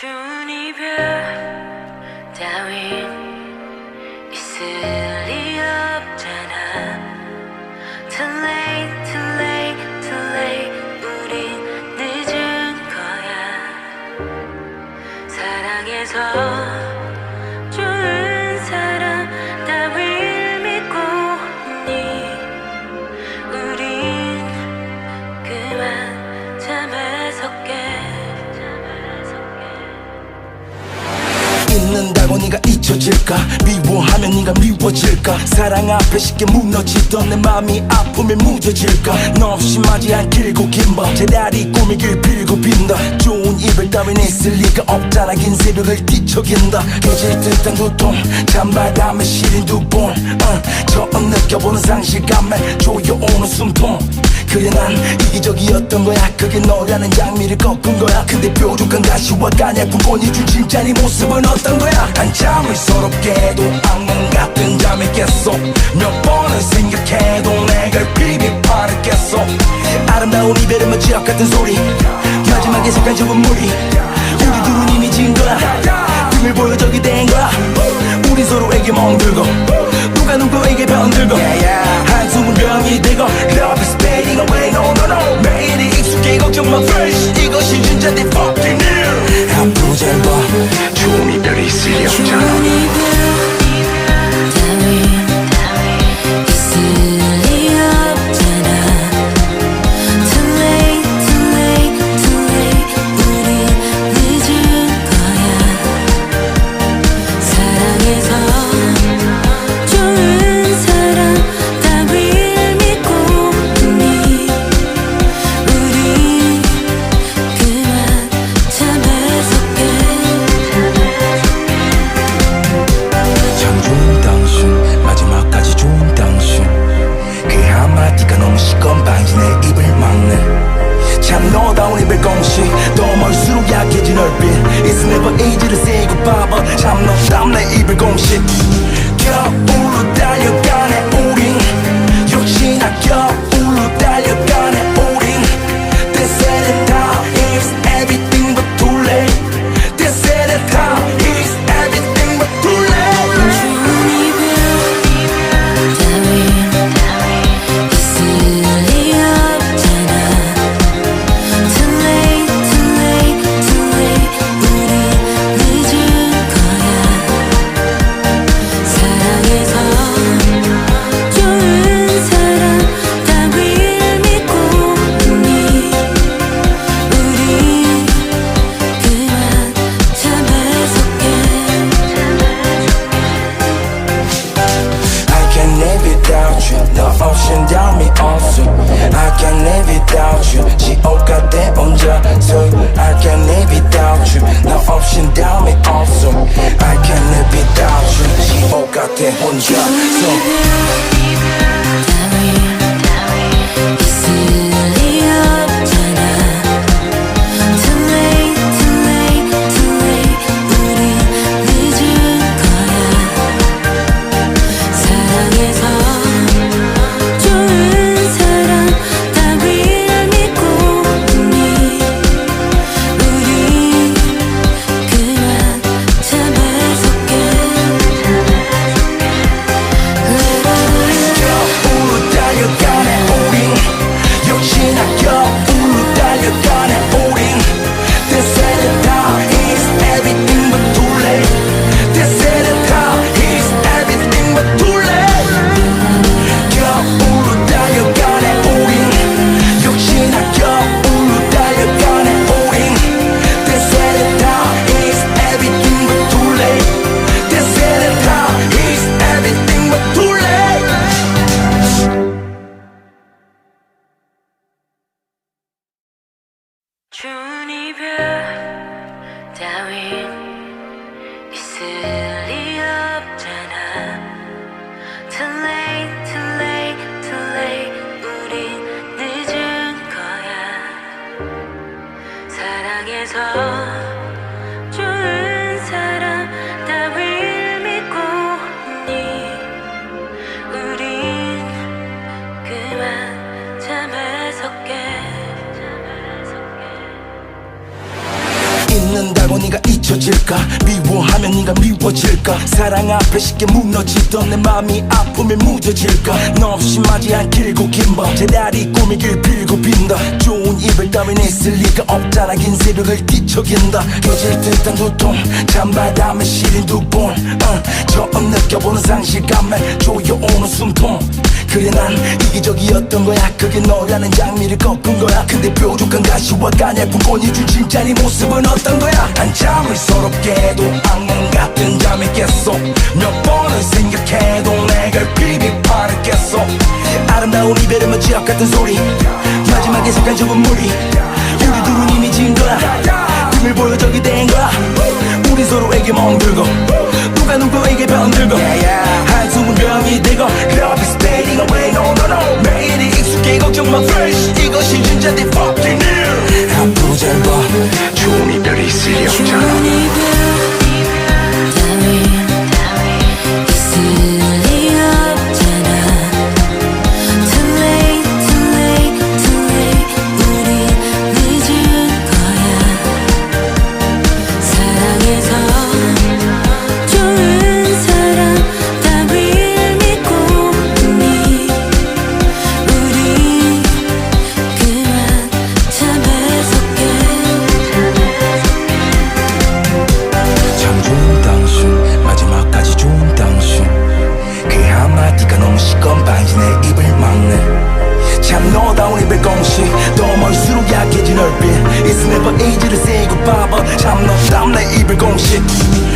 좋은 이별 따윈 있을 리 없잖아. Too late, too late, too late. 우린 늦은 거야. 사랑해서 잊는다고 네가 잊혀질까? 미워하면 네가 미워질까? 사랑 앞에 쉽게 무너지던 내 맘이 아픔에 무뎌질까? 너 없이 맞이한 길고 긴밤. 제다리 꾸미길 빌고 빈다. 좋은 이별 따윈 있을 리가 없잖아. 긴 새벽을 뒤척인다. 깨질 듯한 두통 찬바람에 시린 두번. 어, 처음 느껴보는 상실감에 조여오는 숨통 그래 난 이기적이었던 거야. 그게 너라는 장미를 꺾은 거야. 근데 뾰족한 가시와 꽃이 준 진짜 네 모습은 어떤 거야? 한참을 서럽게도 악몽 같은 잠이 깼어. 몇 번을 생각해도 내가 비비파를 깼어. 아름다운 이별은 마지막 같은 소리. 마지막에 색깔 좋은 무리 우리 둘은 이미 진 거야. 등을 보여 적이 된 거야. 우리 서로에게 멍들고 누가 누구에게 병들고 네가 잊혀질까? 미워하면 네가 미워질까? 사랑 앞에 쉽게 무너지던 내 맘이 아픔에 무뎌질까? 너 없이 맞이한 길고 긴밤 제다리 꾸미길 빌고 빈다. 좋은 이별 따윈 있을 리가 없잖아. 긴 새벽을 뒤척인다. 깨질 듯한 두통. 잠바람에 시린 두번. 어, 처음 느껴보는 상실감에 조여오는 숨통. 그래 난 이기적이었던 거야. 그게 너라는 장미를 꺾은 거야. 근데 뾰족한 가시와 가냘픈 꽃이 준 진짜 네 모습은 어떤 거야? 한참을 서럽게도 악몽 같은 잠이 깼어. 몇 번을 생각해도 내가 비비 깼어. 아름다운 이별은 마지막 같은 소리. 마지막에 색한 좁은 무리 우리 둘은 이미 진 거야. 등을 보여 저기 된 거야. 우리 서로에게 멍들고 누가 누구에게 병들고 한숨은 병이 되고 Love is fading away. No no no. 매일이 익숙해. 걱정 마. Fresh. 이것이 진짜 내 fucking new. 앞으로 잘봐 贡献。